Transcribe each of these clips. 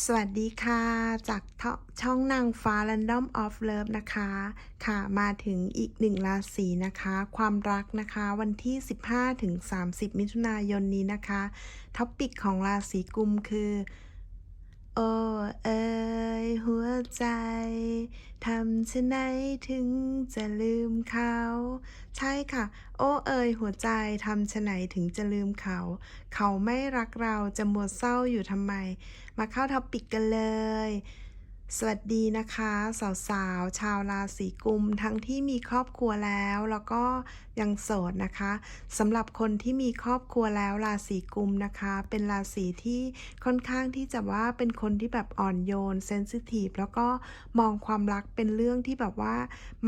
สวัสดีค่ะ จากช่องนางฟ้า Random of Love นะคะ ค่ะมาถึงอีกหนึ่งราศีนะคะ ความรักนะคะวันที่ 15ถึง30 มิถุนายนนี้นะคะ ท็อปิกของราศีกุมคือ โอ้เอ๋ยหัวใจทำชะไหนถึงจะลืมเขา ใช่ค่ะ โอ้เอ๋ยหัวใจทำชะไหนถึงจะลืมเขา เขาไม่รักเราจะมัวเศร้าอยู่ทำไม มาเข้าท็อปิกกันเลย สวัสดีนะคะ สาวๆ ชาวราศีกุม ทั้งที่มีครอบครัวแล้ว แล้วก็ยังโสดนะคะสำหรับคนที่มีครอบครัวแล้วราศีกุมนะคะ เป็นราศีที่ค่อนข้างที่จะว่าเป็นคนที่แบบอ่อนโยนเซนซิทีฟแล้วก็มองความรักเป็นเรื่องที่แบบว่า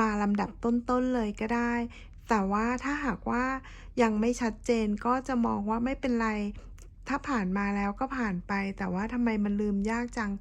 มาลำดับต้นๆเลยก็ได้ แต่ว่าถ้าหากว่ายังไม่ชัดเจนก็จะมองว่าไม่เป็นไร ถ้าผ่านมาแล้วก็ผ่านไป แต่ว่าทำไมมันลืมยากจัง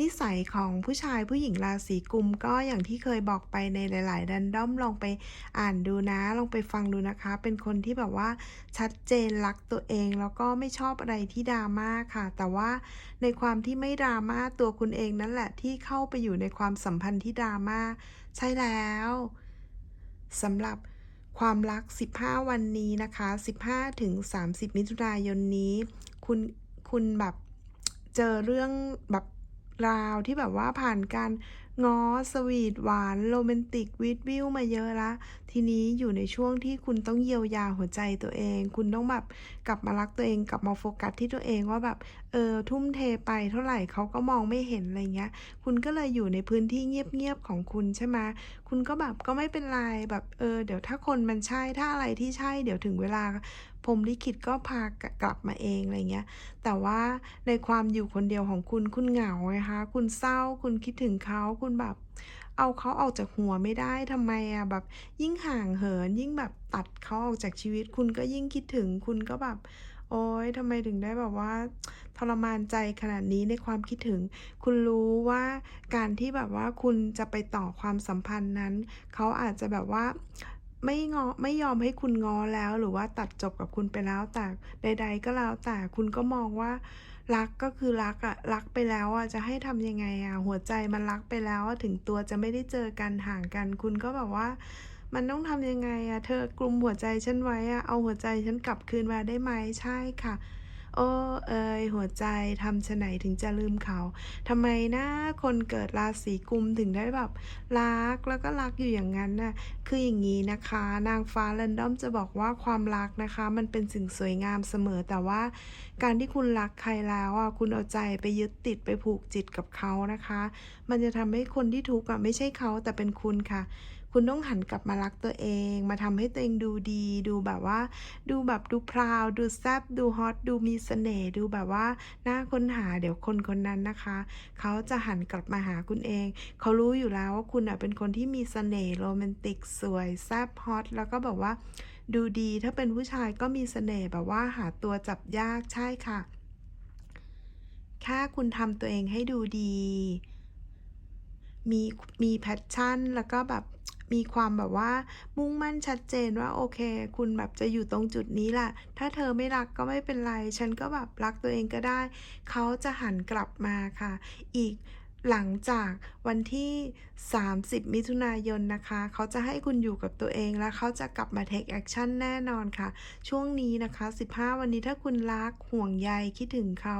นิสัยของผู้ชายผู้หญิงราศีกุมก็อย่างที่เคยบอกไปในหลาย ๆ ดันด้อมลองไปอ่านดูนะ ลองไปฟังดูนะคะ เป็นคนที่แบบว่าชัดเจนรักตัวเอง แล้วก็ไม่ชอบอะไรที่ดราม่าค่ะ แต่ว่าในความที่ไม่ดราม่าตัวคุณเองนั่นแหละที่เข้าไปอยู่ในความสัมพันธ์ที่ดราม่าใช่แล้วสำหรับความรัก 15 วันนี้นะคะ 15ถึง30 มิถุนายนนี้ คุณ คุณแบบเจอเรื่องแบบ ราวที่แบบว่าผ่านการง้อสวีทหวานโรแมนติกวิดวิวมาเยอะละ ทีนี้อยู่ในช่วงที่คุณต้องเยียวยาหัวใจตัวเอง คุณต้องแบบกลับมารักตัวเองกลับมาโฟกัสที่ตัวเองว่าแบบเออทุ่มเทไปเท่าไหร่เขาก็มองไม่เห็นอะไรเงี้ย คุณก็เลยอยู่ในพื้นที่เงียบๆของคุณใช่ไหมคุณก็แบบก็ไม่เป็นไรแบบเออเดี๋ยวถ้าคนมันใช่ถ้าอะไรที่ใช่ เดี๋ยวถึงเวลาพรมลิขิตก็พากลับมาเองอะไรเงี้ย แต่ว่าในความอยู่คนเดียวของคุณคุณเหงาไงคะ คุณเศร้า คุณคิดถึงเขาคุณแบบ เอาเขาออกจากหัวไม่ได้ทำไมอะแบบ ยิ่งห่างเหิน ยิ่งแบบตัดเขาออกจากชีวิต คุณก็ยิ่งคิดถึงคุณก็แบบ โอ๊ยทำไมถึงได้แบบว่า ทรมานใจขนาดนี้ในความคิดถึง คุณรู้ว่าการที่แบบว่าคุณจะไปต่อความสัมพันธ์นั้น เขาอาจจะแบบว่าไม่งอไม่ยอมให้คุณงอแล้วหรือว่าตัดจบกับคุณไปแล้วแต่ใด ๆ ก็แล้วแต่คุณก็มองว่า รักก็คือรักอะรักไปแล้วอะจะให้ทำยังไงอะหัวใจมันรักไปแล้วถึงตัวจะไม่ได้เจอกันห่างกัน คุณก็แบบว่า มันต้องทำยังไงอะเธอกลุ่มหัวใจฉันไว้อะเอาหัวใจฉันกลับคืนมาได้ไหมใช่ค่ะ โอ้เอยหัวใจทำชะไหนถึงจะลืมเขาทำไมนะคนเกิดราศีกุมถึงได้แบบรักแล้วก็รักอยู่อย่างนั้นน่ะคืออย่างนี้นะคะ นางฟ้าเรนดอมจะบอกว่าความรักนะคะ มันเป็นสิ่งสวยงามเสมอแต่ว่า การที่คุณรักใครแล้วอะคุณเอาใจไปยึดติดไปผูกจิตกับเขานะคะ มันจะทำให้คนที่ทุกข์อะไม่ใช่เขาแต่เป็นคุณค่ะ คุณต้องหันกลับมารักตัวเอง มาทำให้ตัวเองดูดี ดูแบบว่า ดูแบบดูพราว ดูแซบดูฮอต ดูมีเสน่ห์ ดูแบบว่าน่าค้นหา เดี๋ยวคนคนนั้นนะคะ เขาจะหันกลับมาหาคุณเอง เขารู้อยู่แล้วว่าคุณเป็นคนที่มีเสน่ห์โรแมนติกสวยแซบฮอต แล้วก็แบบว่า ดูดี ถ้าเป็นผู้ชายก็มีเสน่ห์แบบว่าหาตัวจับยาก ใช่ค่ะ แค่คุณทำตัวเองให้ดูดีมีมีแพชชั่น แล้วก็แบบ มีความแบบว่ามุ่งมั่นชัดเจนว่าโอเค คุณแบบจะอยู่ตรงจุดนี้แหละถ้าเธอไม่รักก็ไม่เป็นไร ฉันก็แบบรักตัวเองก็ได้ เขาจะหันกลับมาค่ะ อีก หลังจากวันที่ 30 มิถุนายนนะคะ เขาจะให้คุณอยู่กับตัวเองแล้วเขาจะกลับมา take action แน่นอนค่ะ ช่วงนี้นะคะ 15 วันนี้ถ้าคุณรักห่วงใยคิดถึงเขา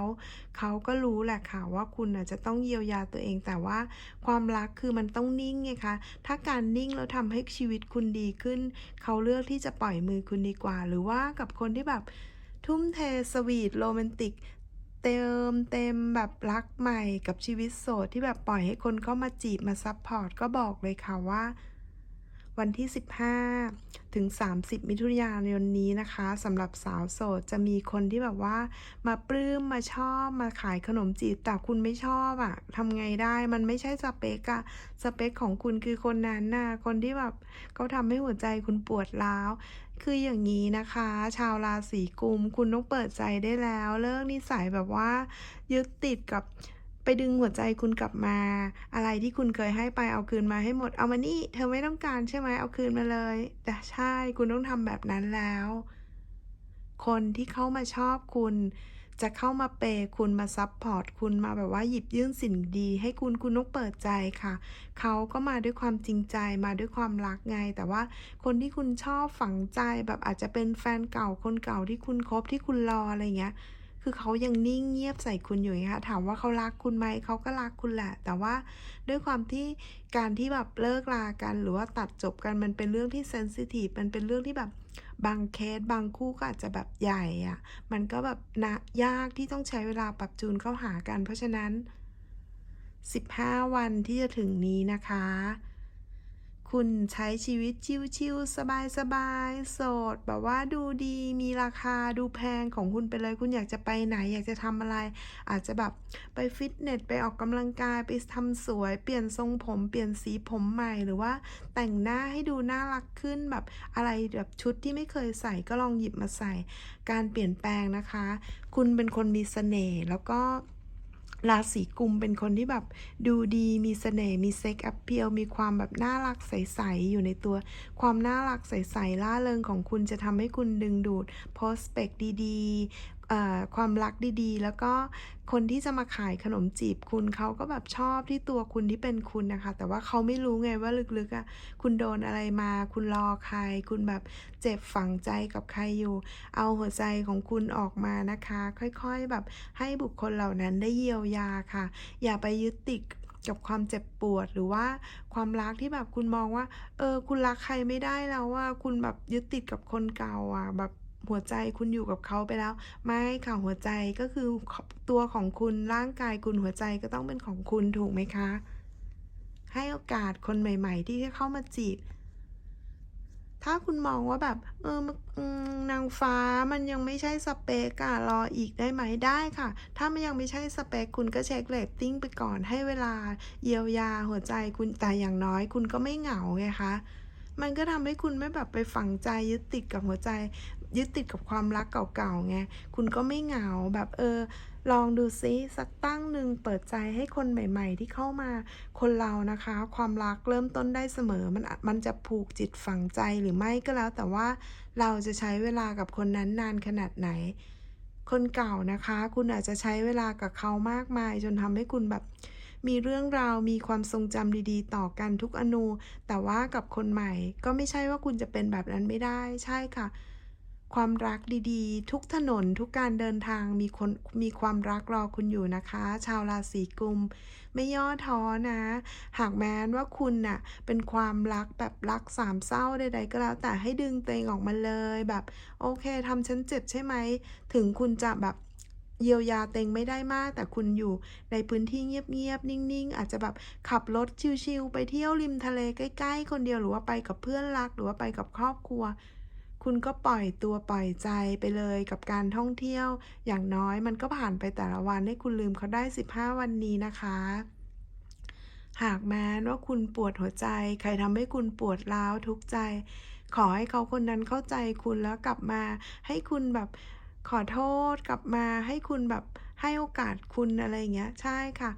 เขาก็รู้แหละค่ะว่าคุณอาจะต้องเยียวยาตัวเอง แต่ว่าความรักคือมันต้องนิ่งไงคะ ถ้าการนิ่งแล้วทำให้ชีวิตคุณดีขึ้น เขาเลือกที่จะปล่อยมือคุณดีกว่า หรือว่ากับคนที่แบบทุ่มเทสวีทโรแมนติก เติมเต็มแบบรักใหม่กับชีวิตโสดที่แบบปล่อยให้คนเข้ามาจีบมาซัพพอร์ตก็บอกเลยค่ะว่า วันที่ 15 ถึง 30 มิถุนายนนี้นะคะสำหรับสาวโสดจะมีคนที่แบบว่า มาปลื้มมาชอบมาขายขนมจีบแต่คุณไม่ชอบอะ่ะทำไงได้มันไม่ใช่สเปกอะสเปคของคุณคือคนนั้นน่ะคนที่แบบเขาทำให้หัวใจคุณปวดร้าวคืออย่างนี้นะคะ ชาวราศีกุม คุณต้องเปิดใจได้แล้ว เลิกนิสัยแบบว่า ยึดติดกับ ไปดึงหัวใจคุณกลับมา อะไรที่คุณเคยให้ไปเอาคืนมาให้หมด เอามานี่ เธอไม่ต้องการใช่ไหมเอาคืนมาเลย แต่ใช่คุณต้องทำแบบนั้นแล้ว คนที่เข้ามาชอบคุณ จะเข้ามาเปย์คุณมาซัปพอร์ตคุณมาแบบว่าหยิบยื่นสิ่งดี ให้คุณคุณต้องเปิดใจค่ะ เขาก็มาด้วยความจริงใจมาด้วยความรักไง แต่ว่าคนที่คุณชอบฝังใจแบบอาจจะเป็นแฟนเก่าคนเก่าที่คุณคบที่คุณรออะไรเงี้ย คือเขายังนิ่งเงียบใส่คุณอยู่ไงคะถามว่าเขารักคุณไหมเขาก็รักคุณแหละ แต่ว่าด้วยความที่การที่แบบเลิกลากันหรือว่าตัดจบกันมันเป็นเรื่องที่เซนซิทีฟมันเป็นเรื่องที่แบบบางเคสบางคู่ก็อาจจะแบบใหญ่อะ มันก็แบบนะยากที่ต้องใช้เวลาปรับจูนเข้าหากัน เพราะฉะนั้น 15 วันที่จะถึงนี้นะคะ คุณใช้ชีวิตชิวๆสบายๆโสด แบบว่าดูดีมีราคาดูแพงของคุณไปเลย คุณอยากจะไปไหน อยากจะทำอะไร อาจจะแบบไปฟิตเนสไปออกกำลังกายไปทำสวยเปลี่ยนทรงผม เปลี่ยนสีผมใหม่หรือว่าแต่งหน้าให้ดูน่ารักขึ้นแบบอะไรแบบชุดที่ไม่เคยใส่ก็ลองหยิบมาใส่ การเปลี่ยนแปลงนะคะ คุณเป็นคนมีเสน่ห์แล้วก็ ราศีกุมเป็นคนที่แบบดูดีมีเสน่ห์มีเซ็กแอปเพียลมีความแบบน่ารักใสๆอยู่ในตัว ความน่ารักใสๆล่าเริงของคุณจะทำให้คุณดึงดูดโพสเปกดีๆความรักดีๆ แล้วก็คนที่จะมาขายขนมจีบคุณเขาก็แบบชอบที่ตัวคุณที่เป็นคุณนะคะ แต่ว่าเขาไม่รู้ไงว่าลึกๆอะคุณโดนอะไรมา คุณรอใคร คุณแบบเจ็บฝังใจกับใครอยู่ เอาหัวใจของคุณออกมานะคะ ค่อยๆแบบให้บุคคลเหล่านั้นได้เยียวยาค่ะ อย่าไปยึดติดกับความเจ็บปวดหรือว่าความรักที่แบบคุณมองว่า เออ คุณรักใครไม่ได้แล้วว่าคุณแบบยึดติดกับคนเก่าอะแบบ หัวใจคุณอยู่กับเขาไปแล้ว ไม่ค่ะหัวใจก็คือตัวของคุณร่างกายคุณหัวใจก็ต้องเป็นของคุณถูกไหมคะ ให้โอกาสคนใหม่ ๆ ที่จะเข้ามาจีบถ้าคุณมองว่าแบบ เออนางฟ้ามันยังไม่ใช่สเปกอะรออีกได้ไหมได้ค่ะ ถ้ามันยังไม่ใช่สเปกคุณก็เช็คเรตติ้งไปก่อนให้เวลา เยียวยาหัวใจคุณแต่อย่างน้อยคุณก็ไม่เหงาไงคะมันก็ทำให้คุณไม่แบบไปฝังใจยึดติดกับหัวใจ ยึดติดกับความรักเก่าๆไงคุณก็ไม่เหงาแบบเออ ลองดูซิสักตั้งหนึ่งเปิดใจให้คนใหม่ ๆ ที่เข้ามาคนเรานะคะ ความรักเริ่มต้นได้เสมอมันมันจะผูกจิตฝังใจหรือไม่ก็แล้ว แต่ว่าเราจะใช้เวลากับคนนั้นนานขนาดไหน คนเก่านะคะ คุณอาจจะใช้เวลากับเขามากมาย จนทำให้คุณแบบมีเรื่องราวมีความทรงจำดีๆ ต่อกันทุกอนู แต่ว่ากับคนใหม่ก็ไม่ใช่ว่าคุณจะเป็นแบบนั้นไม่ได้ ใช่ค่ะ ความรักดีๆ ทุกถนนทุกการเดินทางมีคนมีความรักรอคุณอยู่นะคะ ชาวราศีกุม ไม่ย่อท้อนะ หากแม้นว่าคุณน่ะเป็นความรักแบบรักสามเศร้าใดๆก็แล้วแต่ให้ดึงตัวเองออกมาเลยแบบโอเคทำฉันเจ็บใช่ไหม ถึงคุณจะแบบเยียวยาเตัวเองไม่ได้มาก แต่คุณอยู่ในพื้นที่เงียบๆ นิ่งๆ อาจจะแบบขับรถชิลๆ ไปเที่ยวริมทะเลใกล้ ๆ คนเดียวหรือว่าไปกับเพื่อนรักหรือว่าไปกับครอบครัว คุณก็ปล่อยตัวปล่อยใจไปเลยกับการท่องเที่ยว อย่างน้อยมันก็ผ่านไปแต่ละวันให้คุณลืมเขาได้ 15 วันนี้นะคะ หากแม้ว่าคุณปวดหัวใจ ใครทำให้คุณปวดร้าวทุกใจ ขอให้เขาคนนั้นเข้าใจคุณแล้วกลับมา ให้คุณแบบขอโทษกลับมา ให้คุณแบบให้โอกาสคุณอะไรอย่างเงี้ย ใช่ค่ะ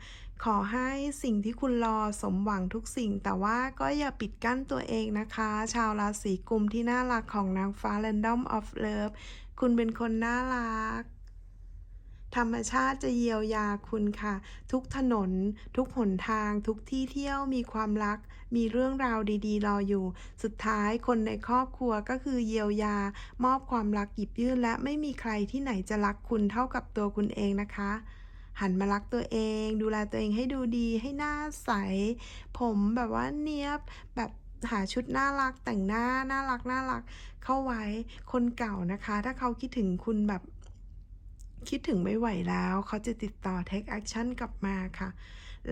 ขอให้สิ่งที่คุณรอสมหวังทุกสิ่ง แต่ว่าก็อย่าปิดกั้นตัวเองนะคะ ชาวราศีกุมที่น่ารักของนางฟ้า Random of Love คุณเป็นคนน่ารัก ธรรมชาติจะเยียวยาคุณค่ะ ทุกถนน ทุกหนทาง ทุกที่เที่ยวมีความรัก มีเรื่องราวดีๆ รออยู่ สุดท้ายคนในครอบครัวก็คือเยียวยา มอบความรักหยิบยื่นและไม่มีใครที่ไหนจะรักคุณเท่ากับตัวคุณเองนะคะ หันมารักตัวเอง ดูแลตัวเองให้ดูดีให้หน้าใส ผมแบบว่าเนี้ยบแบบหาชุดน่ารักแต่งหน้าน่ารักน่ารักเข้าไว้คนเก่านะคะ ถ้าเขาคิดถึงคุณแบบ คิดถึงไม่ไหวแล้ว เขาจะติดต่อ take action กลับมาค่ะ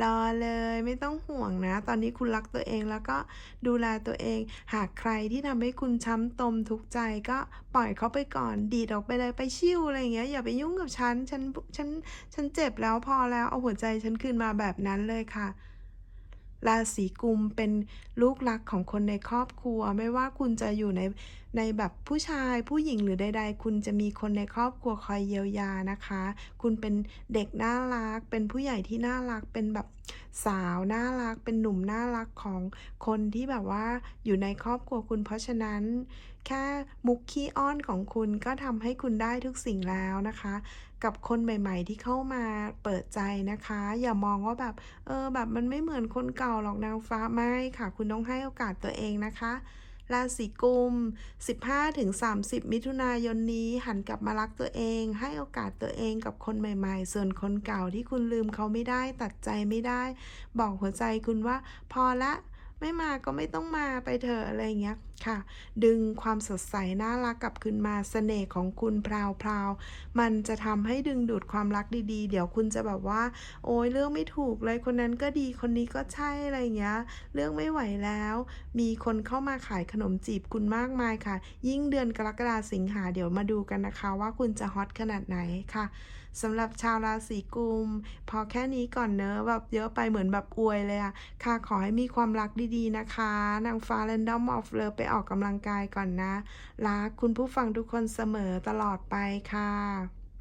รอเลยไม่ต้องห่วงนะ ตอนนี้คุณรักตัวเองแล้วก็ดูแลตัวเอง หากใครที่ทำให้คุณช้ำตมทุกข์ใจก็ปล่อยเขาไปก่อน ดีดออกไปเลยไปชิวอะไรอย่างเงี้ย อย่าไปยุ่งกับฉัน ฉัน ฉัน ฉันเจ็บแล้วพอแล้ว เอาหัวใจฉันคืนมาแบบนั้นเลยค่ะ ราศีกุมเป็นลูกหลักของคนในครอบครัว ไม่ว่าคุณจะอยู่ในในแบบผู้ชายผู้หญิงหรือใด ๆ คุณจะมีคนในครอบครัวคอยเยียวยานะคะ คุณเป็นเด็กน่ารัก เป็นผู้ใหญ่ที่น่ารักเป็นแบบสาวน่ารักเป็นหนุ่มน่ารักของคนที่แบบว่าอยู่ในครอบครัวคุณ เพราะฉะนั้น แค่มุกขี้อ้อนของคุณก็ทำให้คุณได้ทุกสิ่งแล้วนะคะ กับคนใหม่ ๆ ที่เข้ามาเปิดใจนะคะ อย่ามองว่าแบบเออแบบมันไม่เหมือนคนเก่าหรอกนางฟ้าไม่ค่ะ คุณต้องให้โอกาสตัวเองนะคะ ราศีกุม 15-30 มิถุนายนนี้หันกลับมารักตัวเอง ให้โอกาสตัวเองกับคนใหม่ๆ ส่วนคนเก่าที่คุณลืมเขาไม่ได้ตัดใจไม่ได้ บอกหัวใจคุณว่าพอละ ไม่มาก็ไม่ต้องมาไปเถอะอะไรเงี้ยค่ะ ดึงความสดใสน่ารักกลับคืนมาเสน่ห์ของคุณพราวๆมันจะทำให้ดึงดูดความรักดีๆ เดี๋ยวคุณจะแบบว่า โอ๊ยเลือกไม่ถูกเลยคนนั้นก็ดีคนนี้ก็ใช่อะไรเงี้ยเลือกไม่ไหวแล้ว มีคนเข้ามาขายขนมจีบคุณมากมายค่ะ ยิ่งเดือนกรกฎาสิงหาเดี๋ยวมาดูกันนะคะ ว่าคุณจะฮอตขนาดไหนค่ะสำหรับชาวราศีกุม พอแค่นี้ก่อนเนาะแบบเยอะไปเหมือนแบบอวยเลยอะค่ะ ขอให้มีความรักดีๆนะคะ นางฟ้า Random of Love ไปออกกำลังกายก่อนนะ รักคุณผู้ฟังทุกคนเสมอตลอดไปค่ะ